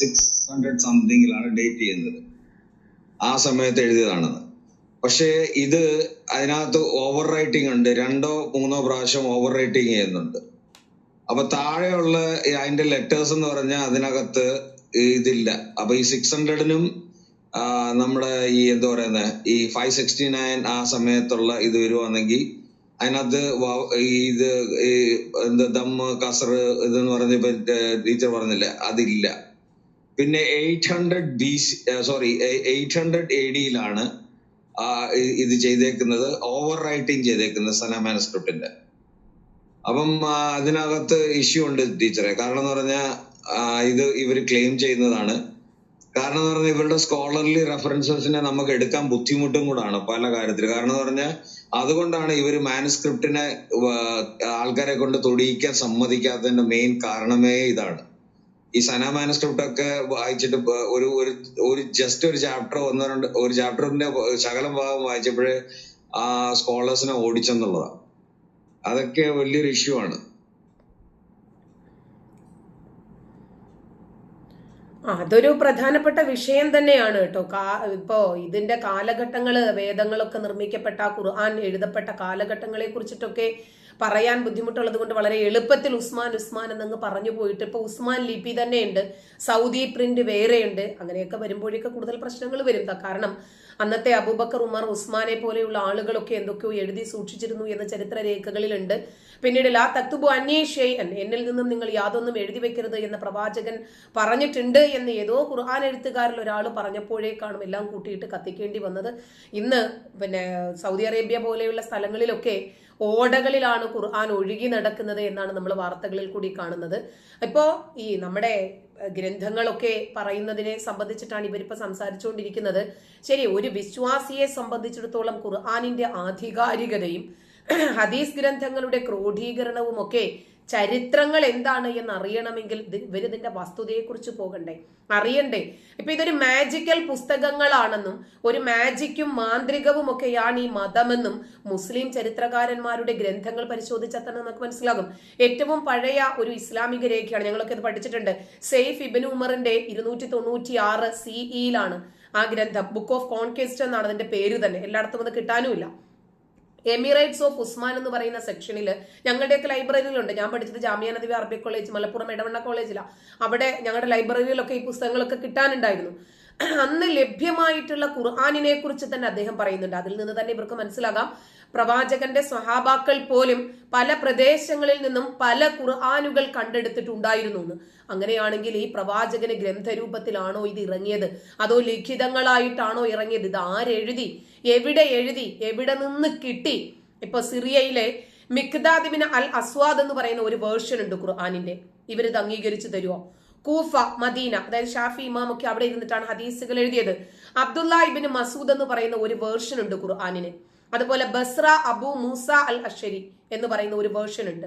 Six hundred സംതിങ്ങിലാണ് date ചെയ്യുന്നത്. ആ സമയത്ത് എഴുതിയതാണെന്ന് പക്ഷേ ഇത് അതിനകത്ത് ഓവർ റൈറ്റിംഗ് ഉണ്ട്. രണ്ടോ മൂന്നോ പ്രാവശ്യം ഓവർ റൈറ്റിംഗ് ചെയ്യുന്നുണ്ട്. അപ്പൊ താഴെയുള്ള അതിന്റെ ലെറ്റേഴ്സ് എന്ന് പറഞ്ഞാൽ അതിനകത്ത് ഇതില്ല. അപ്പൊ ഈ സിക്സ് ഹൺഡ്രഡിനും നമ്മുടെ ഈ എന്താ പറയുന്നത് ഈ ഫൈവ് സിക്സ്റ്റി നയൻ ആ സമയത്തുള്ള ഇത് വരുവാണെങ്കിൽ അതിനകത്ത് ഇത് എന്താ ദമ്മ് കസർ ഇതെന്ന് പറഞ്ഞ ടീച്ചർ പറഞ്ഞില്ല അതില്ല. പിന്നെ eight hundred B sorry eight hundred A ഡിയിലാണ് ഇത് ചെയ്തേക്കുന്നത് ഓവർ റൈറ്റിംഗ് ചെയ്തേക്കുന്നത് സന മാനസ്ക്രിപ്റ്റിന്റെ അപ്പം അതിനകത്ത് ഇഷ്യൂ ഉണ്ട് ടീച്ചറെ. കാരണം എന്ന് പറഞ്ഞാൽ ഇത് ഇവർ ക്ലെയിം ചെയ്യുന്നതാണ്. കാരണം എന്ന് പറഞ്ഞാൽ ഇവരുടെ സ്കോളർലി റെഫറൻസസിനെ നമുക്ക് എടുക്കാൻ ബുദ്ധിമുട്ടും കൂടാണ് പല കാര്യത്തിൽ കാരണം എന്ന് പറഞ്ഞാൽ അതുകൊണ്ടാണ് ഇവർ മാനുസ്ക്രിപ്റ്റിനെ ആൾക്കാരെ കൊണ്ട് തൊടിയിക്കാൻ സമ്മതിക്കാത്തതിന്റെ മെയിൻ കാരണമേ ഇതാണ്. ഈ സന മാനുസ്ക്രിപ്റ്റ് ഒക്കെ വായിച്ചിട്ട് ഒരു ഒരു ജസ്റ്റ് ഒരു ചാപ്റ്റർ ഒന്നോ രണ്ട് ഒരു ചാപ്റ്ററിന്റെ ശകലം ഭാഗം വായിച്ചപ്പോഴേ ആ സ്കോളേഴ്സിനെ ഓടിച്ചെന്നുള്ളതാണ് അതൊക്കെ വലിയൊരു ഇഷ്യൂ ആണ്. അതൊരു പ്രധാനപ്പെട്ട വിഷയം തന്നെയാണ് കേട്ടോ. കാ ഇപ്പോ ഇതിന്റെ കാലഘട്ടങ്ങൾ വേദങ്ങളൊക്കെ നിർമ്മിക്കപ്പെട്ട ഖുർആൻ എഴുതപ്പെട്ട കാലഘട്ടങ്ങളെ കുറിച്ചിട്ടൊക്കെ പറയാൻ ബുദ്ധിമുട്ടുള്ളത് കൊണ്ട് വളരെ എളുപ്പത്തിൽ ഉസ്മാൻ ഉസ്മാൻ എന്നങ്ങ് പറഞ്ഞു പോയിട്ട് ഇപ്പൊ ഉസ്മാൻ ലിപി തന്നെയുണ്ട്. സൗദി പ്രിന്റ് വേറെയുണ്ട്. അങ്ങനെയൊക്കെ വരുമ്പോഴേക്ക് കൂടുതൽ പ്രശ്നങ്ങൾ വരും കാരണം അന്നത്തെ അബൂബക്കർ ഉമർ ഉസ്മാനെ പോലെയുള്ള ആളുകളൊക്കെ എന്തൊക്കെയോ എഴുതി സൂക്ഷിച്ചിരുന്നു എന്ന ചരിത്ര രേഖകളിലുണ്ട് പിന്നീട് ലാ തക്തുബു അന്വേഷയൻ എന്നിൽ നിന്നും നിങ്ങൾ യാതൊന്നും എഴുതി വെക്കരുത് എന്ന പ്രവാചകൻ പറഞ്ഞിട്ടുണ്ട് എന്ന് ഏതോ ഖുർആൻ എഴുത്തുകാരിൽ ഒരാൾ പറഞ്ഞപ്പോഴേക്കാണ് എല്ലാം കൂട്ടിയിട്ട് കത്തിക്കേണ്ടി വന്നത്. ഇന്ന് പിന്നെ സൗദി അറേബ്യ പോലെയുള്ള സ്ഥലങ്ങളിലൊക്കെ ഓടകളിലാണ് ഖുർആൻ ഒഴുകി നടക്കുന്നത് എന്നാണ് നമ്മൾ വാർത്തകളിൽ കൂടി കാണുന്നത്. ഇപ്പോൾ ഈ നമ്മുടെ ഗ്രന്ഥങ്ങളൊക്കെ പറയുന്നതിനെ സംബന്ധിച്ചിട്ടാണ് ഇവരിപ്പോൾ സംസാരിച്ചുകൊണ്ടിരിക്കുന്നത്. ശരി ഒരു വിശ്വാസിയെ സംബന്ധിച്ചിടത്തോളം ഖുർആാനിന്റെ ആധികാരികതയും ഹദീസ് ഗ്രന്ഥങ്ങളുടെ ക്രോഡീകരണവും ഒക്കെ ചരിത്രങ്ങൾ എന്താണ് എന്ന് അറിയണമെങ്കിൽ ഇവരിതിന്റെ വസ്തുതയെക്കുറിച്ച് പോകണ്ടേ? അറിയണ്ടേ? ഇപ്പൊ ഇതൊരു മാജിക്കൽ പുസ്തകങ്ങളാണെന്നും ഒരു മാജിക്കും മാന്ത്രികവും ഒക്കെയാണ് ഈ മതമെന്നും മുസ്ലിം ചരിത്രകാരന്മാരുടെ ഗ്രന്ഥങ്ങൾ പരിശോധിച്ചാൽ തന്നെ നമുക്ക് മനസ്സിലാകും. ഏറ്റവും പഴയ ഒരു ഇസ്ലാമിക രേഖയാണ് ഞങ്ങളൊക്കെ ഇത് പഠിച്ചിട്ടുണ്ട്. സെയ്ഫ് ഇബിൻ ഉമറിന്റെ ഇരുന്നൂറ്റി തൊണ്ണൂറ്റി ആറ് സിഇയിലാണ് ആ ഗ്രന്ഥം. ബുക്ക് ഓഫ് കോൺക്വസ്റ്റ് എന്നാണ് അതിന്റെ പേര് തന്നെ. എല്ലായിടത്തും അത് കിട്ടാനുമില്ല. എമിറേറ്റ്സ് ഓഫ് ഉസ്മാൻ എന്ന് പറയുന്ന സെക്ഷനിൽ ഞങ്ങളുടെയൊക്കെ ലൈബ്രറിയിലുണ്ട് ഞാൻ പഠിച്ചത് ജാമ്യ നദി അറബിക് കോളേജ് മലപ്പുറം ഇടവണ്ണ കോളേജിലാണ് അവിടെ ഞങ്ങളുടെ ലൈബ്രറിയിലൊക്കെ ഈ പുസ്തകങ്ങളൊക്കെ കിട്ടാനുണ്ടായിരുന്നു. അന്ന് ലഭ്യമായിട്ടുള്ള ഖുർആാനിനെ കുറിച്ച് തന്നെ അദ്ദേഹം പറയുന്നുണ്ട്. അതിൽ നിന്ന് തന്നെ ഇവർക്ക് മനസ്സിലാകാം. പ്രവാചകന്റെ സ്വഹാബാക്കൾ പോലും പല പ്രദേശങ്ങളിൽ നിന്നും പല ഖുർആാനുകൾ കണ്ടെടുത്തിട്ടുണ്ടായിരുന്നു എന്ന്. അങ്ങനെയാണെങ്കിൽ ഈ പ്രവാചകന് ഗ്രന്ഥരൂപത്തിലാണോ ഇത് ഇറങ്ങിയത്? അതോ ലിഖിതങ്ങളായിട്ടാണോ ഇറങ്ങിയത്? ഇത് ആരെഴുതി? എവിടെ എഴുതി? എവിടെ നിന്ന് കിട്ടി? ഇപ്പൊ സിറിയയിലെ മിക്ദാദിബിന് അൽ അസ്വാദ് എന്ന് പറയുന്ന ഒരു വേർഷൻ ഉണ്ട് ഖുർആാനിന്റെ. ഇവരിത് അംഗീകരിച്ചു തരുമോ കൂഫ മദീന അതായത് ഷാഫി ഇമാമൊക്കെ അവിടെ ഇരുന്നിട്ടാണ് ഹദീസുകൾ എഴുതിയത്. അബ്ദുല്ല ഇബിന് മസൂദ് എന്ന് പറയുന്ന ഒരു വേർഷൻ ഉണ്ട് ഖുർആാനിന്. അതുപോലെ Basra Abu Musa al Ashari എന്ന് പറയുന്ന ഒരു വേർഷൻ ഉണ്ട്.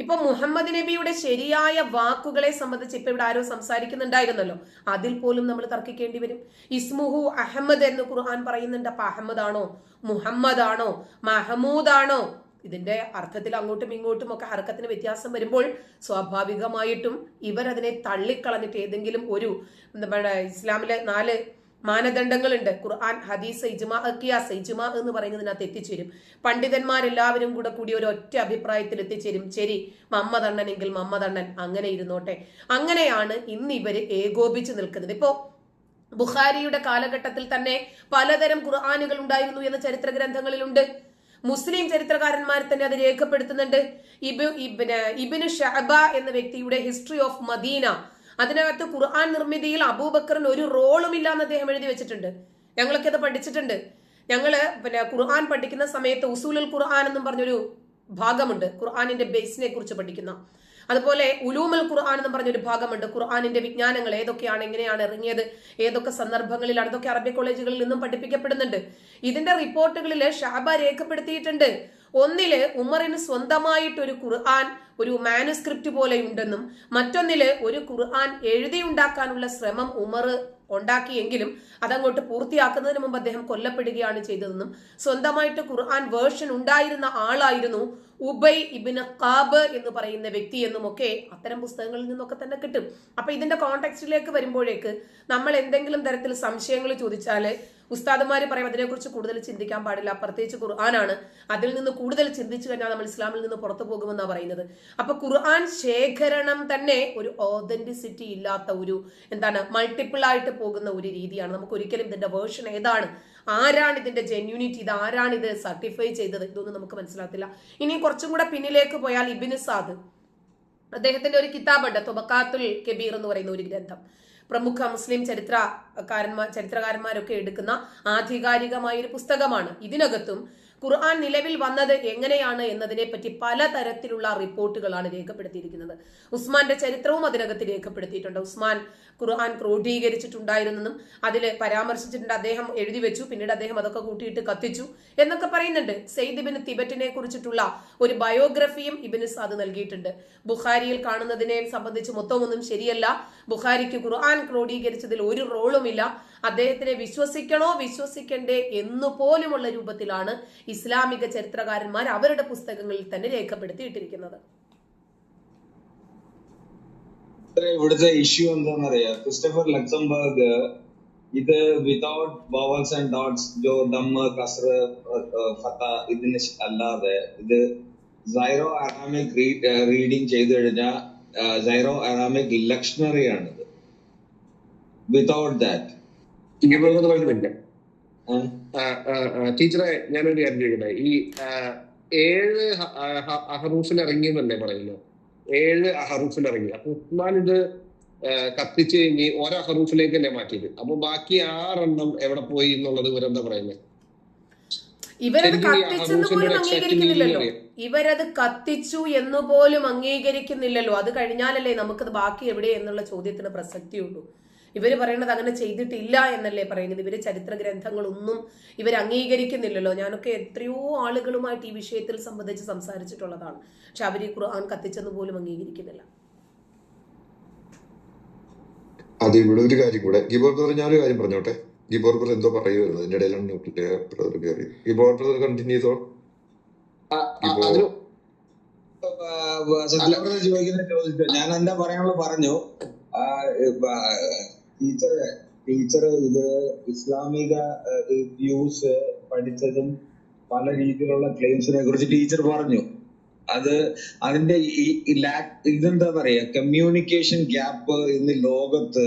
ഇപ്പൊ മുഹമ്മദ് നബിയുടെ ശരിയായ വാക്കുകളെ സംബന്ധിച്ച് ഇപ്പൊ ഇവിടെ ആരോ സംസാരിക്കുന്നുണ്ടായിരുന്നല്ലോ. അതിൽ പോലും നമ്മൾ തർക്കിക്കേണ്ടി വരും. ഇസ്മുഹു അഹമ്മദ് എന്ന് ഖുർആൻ പറയുന്നുണ്ട്. അപ്പൊ അഹമ്മദ് ആണോ? മുഹമ്മദ് ആണോ? മഹമൂദ് ആണോ? ഇതിന്റെ അർത്ഥത്തിൽ അങ്ങോട്ടും ഇങ്ങോട്ടും ഒക്കെ ഹർക്കത്തിന് വ്യത്യാസം വരുമ്പോൾ സ്വാഭാവികമായിട്ടും ഇവരതിനെ തള്ളിക്കളഞ്ഞിട്ട് ഏതെങ്കിലും ഒരു ഇസ്ലാമിലെ നാല് മാനദണ്ഡങ്ങളുണ്ട്. ഖുർആൻ ഹദീസ് ഇജ്മാ കിയാസ് എന്ന് പറയുന്നതിനകത്ത് എത്തിച്ചേരും. പണ്ഡിതന്മാരെല്ലാവരും കൂടെ കൂടി ഒരു ഒറ്റ അഭിപ്രായത്തിൽ എത്തിച്ചേരും. ശരി മമ്മതണ്ണനെങ്കിൽ മമ്മതണ്ണൻ അങ്ങനെ ഇരുന്നോട്ടെ. അങ്ങനെയാണ് ഇന്ന് ഇവർ ഏകോപിച്ച് നിൽക്കുന്നത്. ഇപ്പോ ബുഖാരിയുടെ കാലഘട്ടത്തിൽ തന്നെ പലതരം ഖുർആാനുകൾ ഉണ്ടായിരുന്നു എന്ന ചരിത്ര ഗ്രന്ഥങ്ങളിലുണ്ട് മുസ്ലിം ചരിത്രകാരന്മാർ തന്നെ അത് രേഖപ്പെടുത്തുന്നുണ്ട്. ഇബ് ഇബിന് ഇബിന് ഷഹബ എന്ന വ്യക്തിയുടെ ഹിസ്റ്ററി ഓഫ് മദീന. അതിനകത്ത് ഖുർആൻ നിർമ്മിതിയിൽ അബൂബക്കറിന് ഒരു റോളും ഇല്ല എന്ന് അദ്ദേഹം എഴുതി വെച്ചിട്ടുണ്ട്. ഞങ്ങളൊക്കെ അത് പഠിച്ചിട്ടുണ്ട്. ഞങ്ങൾ പിന്നെ ഖുർആൻ പഠിക്കുന്ന സമയത്ത് ഉസൂലുൽ ഖുർആൻ എന്നും പറഞ്ഞൊരു ഭാഗമുണ്ട്. ഖുർആാനിന്റെ ബേസിനെ കുറിച്ച് പഠിക്കുന്ന. അതുപോലെ ഉലൂമൽ ഖുർആൻ എന്ന് പറഞ്ഞ ഒരു ഭാഗമുണ്ട്. ഖുർആാനിന്റെ വിജ്ഞാനങ്ങൾ ഏതൊക്കെയാണ് എങ്ങനെയാണ് ഇറങ്ങിയത് ഏതൊക്കെ സന്ദർഭങ്ങളിലാണ് അതൊക്കെ അറബി കോളേജുകളിൽ നിന്നും പഠിപ്പിക്കപ്പെടുന്നുണ്ട്. ഇതിന്റെ റിപ്പോർട്ടുകളിൽ ഷാബ രേഖപ്പെടുത്തിയിട്ടുണ്ട്. ഒന്നിൽ ഉമറിന് സ്വന്തമായിട്ട് ഒരു ഖുർആൻ ഒരു മാനുസ്ക്രിപ്റ്റ് പോലെ ഉണ്ടെന്നും മറ്റൊന്നിൽ ഒരു ഖുർആൻ എഴുതിയുണ്ടാക്കാനുള്ള ശ്രമം ഉമർ ഉണ്ടാക്കിയെങ്കിലും അതങ്ങോട്ട് പൂർത്തിയാക്കുന്നതിന് മുമ്പ് അദ്ദേഹം കൊല്ലപ്പെടുകയാണ് ചെയ്തതെന്നും സ്വന്തമായിട്ട് ഖുർആൻ വേർഷൻ ഉണ്ടായിരുന്ന ആളായിരുന്നു ഉബൈ ഇബിന് കാബ് എന്ന് പറയുന്ന വ്യക്തി എന്നും ഒക്കെ അത്തരം പുസ്തകങ്ങളിൽ നിന്നൊക്കെ തന്നെ കിട്ടും. അപ്പൊ ഇതിന്റെ കോണ്ടെക്സ്റ്റിലേക്ക് വരുമ്പോഴേക്ക് നമ്മൾ എന്തെങ്കിലും തരത്തിൽ സംശയങ്ങൾ ചോദിച്ചാൽ ഉസ്താദുമാര് പറയും അതിനെക്കുറിച്ച് കൂടുതൽ ചിന്തിക്കാൻ പാടില്ല. പ്രത്യേകിച്ച് ഖുർആനാണ്. അതിൽ നിന്ന് കൂടുതൽ ചിന്തിച്ചു കഴിഞ്ഞാൽ നമ്മൾ ഇസ്ലാമിൽ നിന്ന് പുറത്തു പോകുമെന്നാണ് പറയുന്നത്. അപ്പൊ ഖുർആൻ ശേഖരണം തന്നെ ഒരു ഓതന്റിസിറ്റി ഇല്ലാത്ത ഒരു എന്താണ് മൾട്ടിപ്പിൾ ആയിട്ട് പോകുന്ന ഒരു രീതിയാണ്. നമുക്ക് ഒരിക്കലും ഇതിന്റെ വേർഷൻ ഏതാണ് ആരാണ് ഇതിന്റെ ജെന്യൂനിറ്റി ഇത് ആരാണ് ഇത് സർട്ടിഫൈ ചെയ്തത് ഇതൊന്നും നമുക്ക് മനസ്സിലാകത്തില്ല. ഇനി കുറച്ചും കൂടെ പിന്നിലേക്ക് പോയാൽ ഇബിന് സാദ്. അദ്ദേഹത്തിന്റെ ഒരു കിതാബുണ്ട് തുബക്കാത്തുൽ കബീർ എന്ന് പറയുന്ന ഒരു ഗ്രന്ഥം. പ്രമുഖ മുസ്ലിം ചരിത്രകാരന്മാർ ചരിത്രകാരന്മാരൊക്കെ എടുക്കുന്ന ആധികാരികമായ ഒരു പുസ്തകമാണ്. ഇതിനകത്തും ഖുർആൻ നിലവിൽ വന്നത് എങ്ങനെയാണ് എന്നതിനെ പറ്റി പലതരത്തിലുള്ള റിപ്പോർട്ടുകളാണ് രേഖപ്പെടുത്തിയിരിക്കുന്നത്. ഉസ്മാന്റെ ചരിത്രവും അതിനകത്ത് രേഖപ്പെടുത്തിയിട്ടുണ്ട്. ഉസ്മാൻ ഖുർആൻ ക്രോഡീകരിച്ചിട്ടുണ്ടായിരുന്നെന്നും അതിൽ പരാമർശിച്ചിട്ടുണ്ട്. അദ്ദേഹം എഴുതി വെച്ചു. പിന്നീട് അദ്ദേഹം അതൊക്കെ കൂട്ടിയിട്ട് കത്തിച്ചു എന്നൊക്കെ പറയുന്നുണ്ട്. സെയ്ദ് ഇബിന് തിബറ്റിനെ കുറിച്ചിട്ടുള്ള ഒരു ബയോഗ്രഫിയും ഇബിന് സാദ് നൽകിയിട്ടുണ്ട്. ബുഖാരിയിൽ കാണുന്നതിനെ സംബന്ധിച്ച് മൊത്തമൊന്നും ശരിയല്ല. ബുഖാരിക്ക് ഖുർആൻ ക്രോഡീകരിച്ചതിൽ ഒരു റോളുമില്ല. അദ്ദേഹത്തിനെ വിശ്വസിക്കണോ വിശ്വസിക്കണ്ടേ എന്നു പോലുമുള്ള രൂപത്തിലാണ് ഇസ്ലാമിക ചരിത്രകാരന്മാർ അവരുടെ പുസ്തകങ്ങളിൽ തന്നെ രേഖപ്പെടുത്തിയിട്ടിരിക്കുന്നത്. ഇവിടുത്തെ ഇഷ്യൂ എന്താണെന്നറിയാം? ക്രിസ്റ്റഫർ ലക്സംബർഗ് ഇത് വിതൗട്ട് വവൽസ് ആൻഡ് ഡോട്ട്സ് ജോ ദമ്മ് കസർ ഫത്ത ഇതിന് അല്ലാതെ ഇത് സൈറോ അറാമിക് റീഡിങ് ചെയ്തു കഴിഞ്ഞാൽ സൈറോ അറാമിക് ലക്ഷണറി ആണിത്. വിതൗട്ട് ദാറ്റ് ടീച്ചറെ ഞാനൊരു കാര്യം ചോദിക്കട്ടെ? ഈ ഏഴ് അഹറൂഫിൽ ഇറങ്ങി എന്നല്ലേ അഹറൂഫിൽ ഇറങ്ങിയെന്നല്ലേ പറയുന്നത് ഏഴ് അഹറൂഫിൽ ഇറങ്ങി. അപ്പൊ ഉസ്മാൻ ഇത് കത്തിച്ച് കഴിഞ്ഞ് ഓരോ അഹറൂഫിലേക്കല്ലേ മാറ്റിയത്? അപ്പൊ ബാക്കി ആറെണ്ണം എവിടെ പോയി എന്നുള്ളത് ഇവരെന്താ പറയുന്നത് ഇവരത് ശരിക്കും ഈ കത്തിച്ചെന്ന് പോലും അംഗീകരിക്കുന്നില്ലല്ലോ. ഇവരത് കത്തിച്ചു എന്ന് പോലും അംഗീകരിക്കുന്നില്ലല്ലോ. അത് കഴിഞ്ഞാലല്ലേ നമുക്കത് ബാക്കി എവിടെ എന്നുള്ള ചോദ്യത്തിന് പ്രസക്തിയുള്ളൂ. ഇവർ പറയുന്നത് അങ്ങനെ ചെയ്തിട്ടില്ല എന്നല്ലേ പറയുന്നത്? ഇവർ ചരിത്ര ഗ്രന്ഥങ്ങളൊന്നും ഇവർ അംഗീകരിക്കുന്നില്ലല്ലോ. ഞാനൊക്കെ എത്രയോ ആളുകളുമായിട്ട് ഈ വിഷയത്തിൽ സംബന്ധിച്ച് സംസാരിച്ചിട്ടുള്ളതാണ്. പക്ഷെ അവർ ഈ ഖുർആൻ കത്തിച്ചെന്ന് പോലും അംഗീകരിക്കുന്നില്ല. അതെ ഇവിടെ ഒരു കാര്യം കൂടെ. ഗിബോർ ബ്രദർ ഞാനൊരു കാര്യം പറഞ്ഞോട്ടെ? ഗിബോർ ബ്രദർ എന്തോ പറയുമായിരുന്നു അതിന്റെ ഇടയിലാണ് ബ്രദർ കയറി ഗിബോർ ബ്രദർ കണ്ടിന്യൂ ചെയ്തോ? ചോദിക്കുന്ന ചോദിച്ചു ഞാൻ എന്താ പറയാനുള്ള പറഞ്ഞു? ടീച്ചർ ടീച്ചർ ഇത് ഇസ്ലാമിക വ്യൂസ് പഠിച്ചതും പല രീതിയിലുള്ള ക്ലെയിംസിനെ കുറിച്ച് ടീച്ചർ പറഞ്ഞു. അത് അതിന്റെ ഈ ഇതെന്താ പറയാ കമ്മ്യൂണിക്കേഷൻ ഗ്യാപ്പ് ഇന്ന് ലോകത്ത്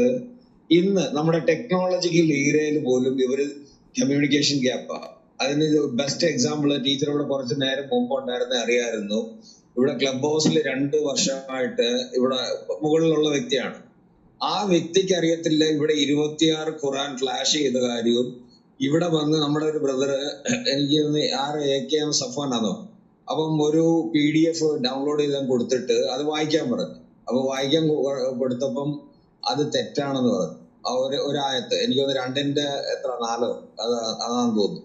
ഇന്ന് നമ്മുടെ ടെക്നോളജിക്കൽ ഏരിയയിൽ പോലും ഇവർ കമ്മ്യൂണിക്കേഷൻ ഗ്യാപ്പാ അതിന് ബെസ്റ്റ് എക്സാമ്പിൾ ടീച്ചർ ഇവിടെ കുറച്ച് നേരം മുമ്പ് ഉണ്ടായിരുന്ന അറിയായിരുന്നു. ഇവിടെ ക്ലബ് ഹൗസിൽ രണ്ട് വർഷമായിട്ട് ഇവിടെ മുകളിലുള്ള വ്യക്തിയാണ്. ആ വ്യക്തിക്ക് അറിയത്തില്ല ഇവിടെ ഇരുപത്തിയാറ് ഖുറാൻ ഫ്ലാഷ് ചെയ്ത കാര്യവും ഇവിടെ വന്ന് നമ്മുടെ ഒരു ബ്രദർ എനിക്ക് ആറ് എ കെ എം സഫാൻ ആണോ? അപ്പം ഒരു പി ഡി എഫ് ഡൗൺലോഡ് ചെയ്താൽ കൊടുത്തിട്ട് അത് വായിക്കാൻ പറഞ്ഞു. അപ്പൊ വായിക്കാൻ കൊടുത്തപ്പം അത് തെറ്റാണെന്ന് പറഞ്ഞു. ഒരു ഒരായത്ത് എനിക്ക് തോന്നുന്നു രണ്ടിന്റെ എത്ര നാലോ അത് അതാണെന്ന് തോന്നുന്നു.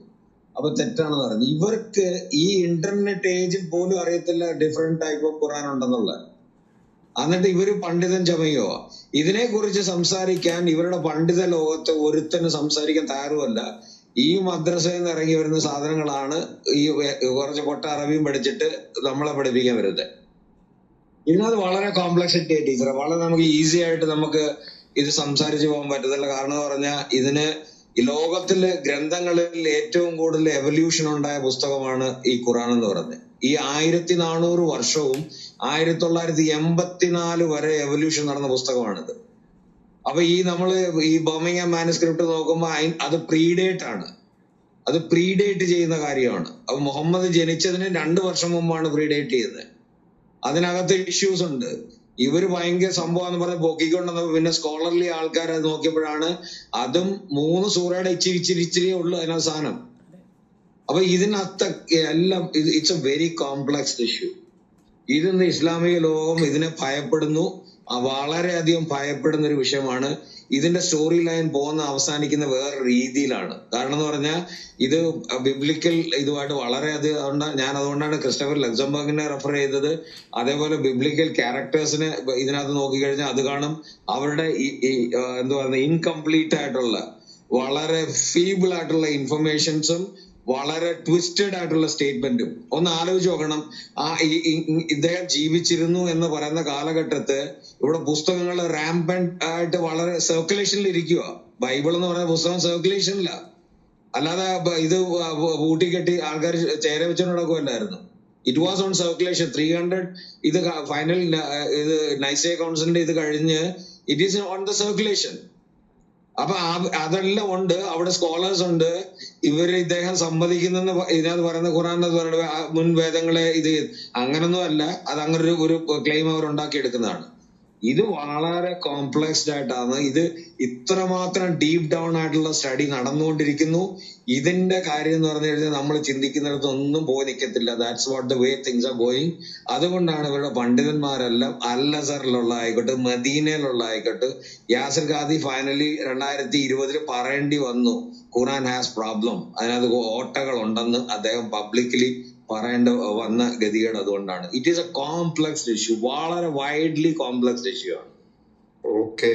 അപ്പൊ തെറ്റാണെന്ന് പറഞ്ഞു. ഇവർക്ക് ഈ ഇന്റർനെറ്റ് ഏജിൽ പോലും അറിയത്തില്ല ഡിഫറെന്റ് ടൈപ്പ് ഓഫ് ഖുറാൻ ഉണ്ടെന്നുള്ളത്. എന്നിട്ട് ഇവർ പണ്ഡിതൻ ചമയോ ഇതിനെ കുറിച്ച് സംസാരിക്കാൻ ഇവരുടെ പണ്ഡിത ലോകത്ത് ഒരുത്തന് സംസാരിക്കാൻ തയ്യാറുമല്ല. ഈ മദ്രസയിൽ നിന്ന് ഇറങ്ങി വരുന്ന സാധനങ്ങളാണ് ഈ കുറച്ച് കൊട്ട അറബിയും പഠിച്ചിട്ട് നമ്മളെ പഠിപ്പിക്കാൻ വരുന്നത്. ഇതിനകത്ത് വളരെ കോംപ്ലക്സിറ്റി ടീച്ചറെ. വളരെ നമുക്ക് ഈസി ആയിട്ട് നമുക്ക് ഇത് സംസാരിച്ചു പോകാൻ പറ്റത്തില്ല. കാരണം എന്ന് പറഞ്ഞാൽ ഇതിന് ലോകത്തിലെ ഗ്രന്ഥങ്ങളിൽ ഏറ്റവും കൂടുതൽ എവല്യൂഷൻ ഉണ്ടായ പുസ്തകമാണ് ഈ ഖുറാൻ എന്ന് പറഞ്ഞത് ഈ ആയിരത്തി നാനൂറ് വർഷവും ആയിരത്തി തൊള്ളായിരത്തി എൺപത്തിനാല് വരെ എവല്യൂഷൻ നടന്ന പുസ്തകമാണിത്. അപ്പൊ ഈ നമ്മൾ ഈ ബോമിംഗ മാനുസ്ക്രിപ്റ്റ് നോക്കുമ്പോൾ അത് പ്രീഡേറ്റ് ആണ്. അത് പ്രീഡേറ്റ് ചെയ്യുന്ന കാര്യമാണ്. അപ്പൊ മുഹമ്മദ് ജനിച്ചതിന് രണ്ട് വർഷം മുമ്പാണ് പ്രീഡേറ്റ് ചെയ്തത്. അതിനകത്ത് ഇഷ്യൂസ് ഉണ്ട്. ഇവർ ഭയങ്കര സംഭവം എന്ന് പറഞ്ഞ് പൊക്കിക്കൊണ്ടെന്ന് പിന്നെ സ്കോളർലി ആൾക്കാർ അത് നോക്കിയപ്പോഴാണ് അതും മൂന്ന് സൂറയുടെ ഇച്ചിരി ഇച്ചിരി ഉള്ളൂ അതിനകത്ത് സാധനം. അപ്പൊ ഇതിനകത്ത് എല്ലാം it's a very complex issue ഇതിന്ന് ഇസ്ലാമിക ലോകം ഇതിനെ ഭയപ്പെടുന്നു. വളരെയധികം ഭയപ്പെടുന്ന ഒരു വിഷയമാണ്. ഇതിന്റെ സ്റ്റോറി ലൈൻ പോകുന്ന അവസാനിക്കുന്ന വേറെ രീതിയിലാണ്. കാരണം എന്ന് പറഞ്ഞാൽ ഇത് ബിബ്ലിക്കൽ ഇതുമായിട്ട് വളരെയധികം അതുകൊണ്ടാണ് ഞാൻ അതുകൊണ്ടാണ് ക്രിസ്റ്റഫർ ലക്സംബർഗിനെ റെഫർ ചെയ്തത്. അതേപോലെ ബിബ്ലിക്കൽ ക്യാരക്ടേഴ്സിനെ ഇതിനകത്ത് നോക്കിക്കഴിഞ്ഞാൽ അത് കാണും. അവരുടെ എന്താ പറയുക ഇൻകംപ്ലീറ്റ് ആയിട്ടുള്ള വളരെ ഫീബിൾ ആയിട്ടുള്ള ഇൻഫർമേഷൻസും വളരെ ട്വിസ്റ്റഡ് ആയിട്ടുള്ള സ്റ്റേറ്റ്മെന്റും ഒന്ന് ആലോചിച്ച് നോക്കണം. ആ ഇദ്ദേഹം ജീവിച്ചിരുന്നു എന്ന് പറയുന്ന കാലഘട്ടത്ത് ഇവിടെ പുസ്തകങ്ങൾ റാമ്പൻ ആയിട്ട് വളരെ സർക്കുലേഷനിൽ ഇരിക്കുക ബൈബിൾ എന്ന് പറയുന്ന പുസ്തകം സർക്കുലേഷനില്ല അല്ലാതെ ഇത് കെട്ടി ആൾക്കാർ ചേര വെച്ചു it was on circulation three hundred ഇത് ഫൈനൽ ഇത് നൈസേ കൗൺസിലിന്റെ ഇത് കഴിഞ്ഞ് it is on the circulation അപ്പൊ അതെല്ലാം ഉണ്ട്. അവിടെ സ്കോളേഴ്സ് ഉണ്ട്. ഇവർ ഇദ്ദേഹം സമ്മതിക്കുന്നെന്ന് ഇതിനകത്ത് പറയുന്ന ഖുറാൻ പറയുന്ന മുൻവേദങ്ങളെ മുൻ വേദങ്ങളെ ഇത് അങ്ങനൊന്നും അല്ല. അത് അങ്ങനെ ഒരു ക്ലെയിം അവർ ഉണ്ടാക്കിയെടുക്കുന്നതാണ് ഇത് വളരെ കോംപ്ലക്സ്ഡ് ആയിട്ടാണ്. ഇത് ഇത്രമാത്രം ഡീപ് ഡൗൺ ആയിട്ടുള്ള സ്റ്റഡി നടന്നുകൊണ്ടിരിക്കുന്നു. ഇതിന്റെ കാര്യം എന്ന് പറഞ്ഞു കഴിഞ്ഞാൽ നമ്മൾ ചിന്തിക്കുന്നിടത്ത് ഒന്നും പോയി നിൽക്കത്തില്ല that's what the way things are going അതുകൊണ്ടാണ് ഇവരുടെ പണ്ഡിതന്മാരെല്ലാം അൽ അസറിലുള്ള ആയിക്കോട്ടെ മദീനയിലുള്ള ആയിക്കോട്ടെ യാസിർ ഖാദി ഫൈനലി രണ്ടായിരത്തി ഇരുപതിൽ പറയേണ്ടി വന്നു ഖുറാൻ ഹാസ് പ്രോബ്ലം അതിനകത്ത് ഓട്ടകൾ ഉണ്ടെന്ന് അദ്ദേഹം പബ്ലിക്കലി പറയേണ്ട വന്ന ഗതികേട് അതുകൊണ്ടാണ്. It is a complex issue വളരെ വൈഡ്ലി കോംപ്ലക്സ് ഇഷ്യൂ ആണ്. ഓക്കെ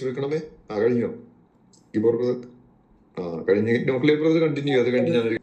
ചോദിക്കണമേ ആ കഴിഞ്ഞോ? ഗിബർ ബ്രദർ ആ കഴിഞ്ഞ. ന്യൂക്ലിയർ ബ്രദർ കണ്ടിന്യൂ അത് ഞാനൊരു